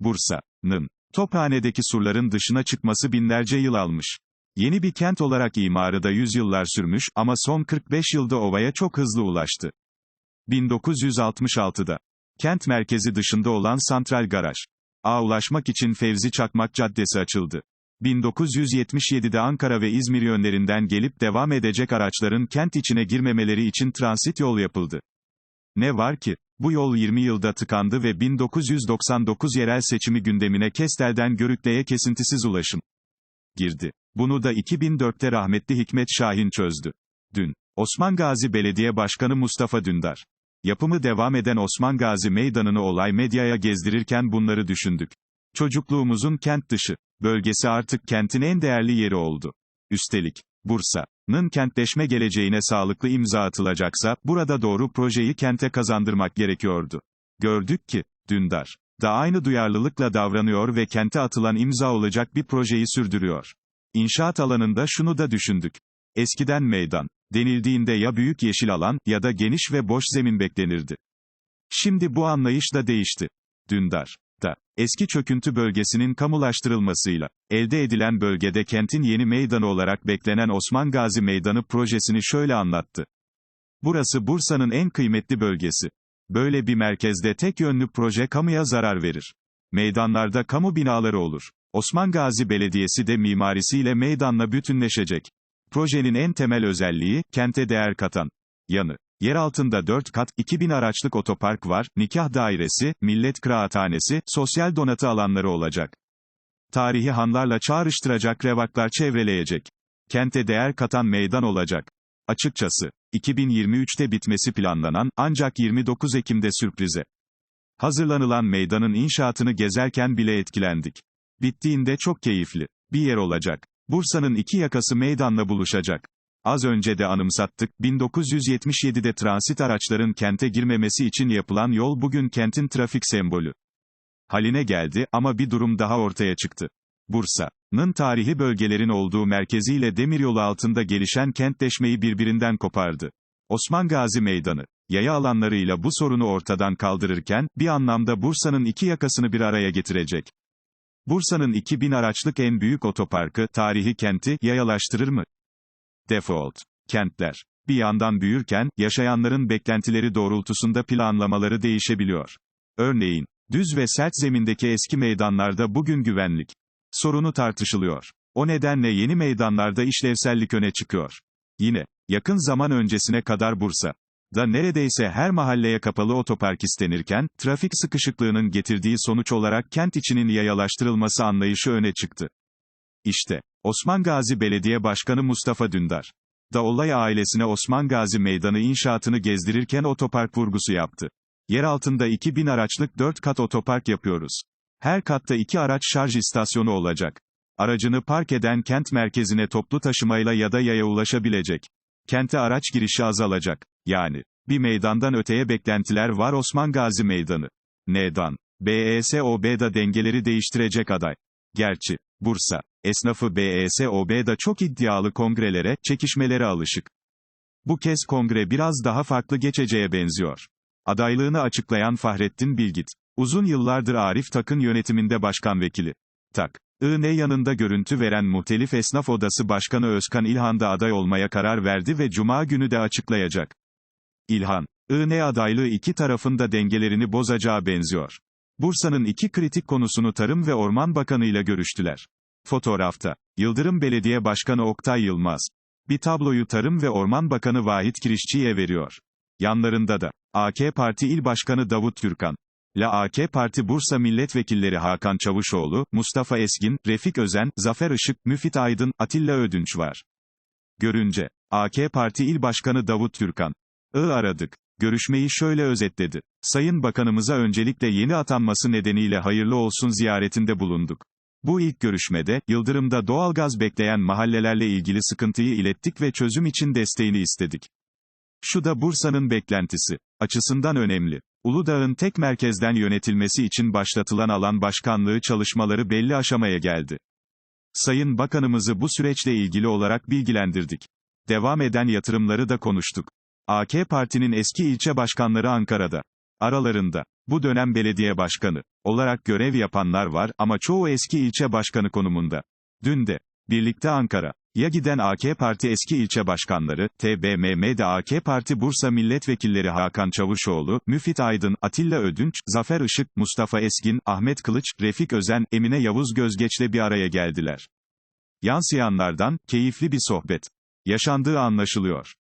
Bursa'nın Tophane'deki surların dışına çıkması binlerce yıl almış. Yeni bir kent olarak imarı da yüzyıllar sürmüş ama son 45 yılda ovaya çok hızlı ulaştı. 1966'da kent merkezi dışında olan Santral Garaj A ulaşmak için Fevzi Çakmak Caddesi açıldı. 1977'de Ankara ve İzmir yönlerinden gelip devam edecek araçların kent içine girmemeleri için transit yol yapıldı. Ne var ki, bu yol 20 yılda tıkandı ve 1999 yerel seçimi gündemine Kestel'den Görükle'ye kesintisiz ulaşım girdi. Bunu da 2004'te rahmetli Hikmet Şahin çözdü. Dün, Osman Gazi Belediye Başkanı Mustafa Dündar. Yapımı devam eden Osman Gazi Meydanı'nı olay medyaya gezdirirken bunları düşündük. Çocukluğumuzun kent dışı bölgesi artık kentin en değerli yeri oldu. Üstelik, Bursa'nın kentleşme geleceğine sağlıklı imza atılacaksa, burada doğru projeyi kente kazandırmak gerekiyordu. Gördük ki, Dündar da aynı duyarlılıkla davranıyor ve kente atılan imza olacak bir projeyi sürdürüyor. İnşaat alanında şunu da düşündük. Eskiden meydan denildiğinde ya büyük yeşil alan ya da geniş ve boş zemin beklenirdi. Şimdi bu anlayış da değişti. Dündar da eski çöküntü bölgesinin kamulaştırılmasıyla elde edilen bölgede kentin yeni meydanı olarak beklenen Osman Gazi Meydanı projesini şöyle anlattı. Burası Bursa'nın en kıymetli bölgesi. Böyle bir merkezde tek yönlü proje kamuya zarar verir. Meydanlarda kamu binaları olur. Osman Gazi Belediyesi de mimarisiyle meydanla bütünleşecek. Projenin en temel özelliği, kente değer katan yanı. Yer altında 4 kat, 2000 araçlık otopark var, nikah dairesi, millet kıraathanesi, sosyal donatı alanları olacak. Tarihi hanlarla çağrıştıracak revaklar çevreleyecek. Kente değer katan meydan olacak. Açıkçası, 2023'te bitmesi planlanan, ancak 29 Ekim'de sürprize. Hazırlanılan meydanın inşaatını gezerken bile etkilendik. Bittiğinde çok keyifli bir yer olacak. Bursa'nın iki yakası meydanla buluşacak. Az önce de anımsattık, 1977'de transit araçların kente girmemesi için yapılan yol bugün kentin trafik sembolü haline geldi ama bir durum daha ortaya çıktı. Bursa'nın tarihi bölgelerin olduğu merkeziyle demiryolu altında gelişen kentleşmeyi birbirinden kopardı. Osman Gazi Meydanı, yaya alanlarıyla bu sorunu ortadan kaldırırken, bir anlamda Bursa'nın iki yakasını bir araya getirecek. Bursa'nın 2000 araçlık en büyük otoparkı, tarihi kenti, yayalaştırır mı? Default. Kentler. Bir yandan büyürken, yaşayanların beklentileri doğrultusunda planlamaları değişebiliyor. Örneğin, düz ve sert zemindeki eski meydanlarda bugün güvenlik sorunu tartışılıyor. O nedenle yeni meydanlarda işlevsellik öne çıkıyor. Yine, yakın zaman öncesine kadar Bursa da neredeyse her mahalleye kapalı otopark istenirken, trafik sıkışıklığının getirdiği sonuç olarak kent içinin yayalaştırılması anlayışı öne çıktı. İşte, Osman Gazi Belediye Başkanı Mustafa Dündar da olay ailesine Osman Gazi Meydanı inşaatını gezdirirken otopark vurgusu yaptı. Yer altında 2000 araçlık 4 kat otopark yapıyoruz. Her katta 2 araç şarj istasyonu olacak. Aracını park eden kent merkezine toplu taşımayla ya da yaya ulaşabilecek. Kente araç girişi azalacak. Yani, bir meydandan öteye beklentiler var Osman Gazi Meydanı. Neden? BESOB'da dengeleri değiştirecek aday. Gerçi, Bursa, esnafı BESOB'da çok iddialı kongrelere, çekişmelere alışık. Bu kez kongre biraz daha farklı geçeceğe benziyor. Adaylığını açıklayan Fahrettin Bilgit, uzun yıllardır Arif Tak'ın yönetiminde başkan vekili. Tak. IN yanında görüntü veren Muhtelif Esnaf Odası Başkanı Özkan İlhan da aday olmaya karar verdi ve Cuma günü de açıklayacak. İlhan, IN adaylığı iki tarafında dengelerini bozacağı benziyor. Bursa'nın iki kritik konusunu Tarım ve Orman Bakanı ile görüştüler. Fotoğrafta, Yıldırım Belediye Başkanı Oktay Yılmaz. Bir tabloyu Tarım ve Orman Bakanı Vahit Kirişçi'ye veriyor. Yanlarında da, AK Parti İl Başkanı Davut Türkan. La AK Parti Bursa Milletvekilleri Hakan Çavuşoğlu, Mustafa Esgin, Refik Özen, Zafer Işık, Müfit Aydın, Atilla Ödünç var. Görünce, AK Parti İl Başkanı Davut Türkan. I aradık. Görüşmeyi şöyle özetledi. Sayın Bakanımıza öncelikle yeni atanması nedeniyle hayırlı olsun ziyaretinde bulunduk. Bu ilk görüşmede, Yıldırım'da doğalgaz bekleyen mahallelerle ilgili sıkıntıyı ilettik ve çözüm için desteğini istedik. Şu da Bursa'nın beklentisi açısından önemli. Uludağ'ın tek merkezden yönetilmesi için başlatılan alan başkanlığı çalışmaları belli aşamaya geldi. Sayın Bakanımızı bu süreçle ilgili olarak bilgilendirdik. Devam eden yatırımları da konuştuk. AK Parti'nin eski ilçe başkanları Ankara'da. Aralarında Bu dönem belediye başkanı olarak görev yapanlar var ama çoğu eski ilçe başkanı konumunda. Dün de birlikte Ankara ya giden AK Parti eski ilçe başkanları, TBMM'de AK Parti Bursa milletvekilleri Hakan Çavuşoğlu, Müfit Aydın, Atilla Ödünç, Zafer Işık, Mustafa Eskin, Ahmet Kılıç, Refik Özen, Emine Yavuz Gözgeç'le bir araya geldiler. Yansıyanlardan, keyifli bir sohbet yaşandığı anlaşılıyor.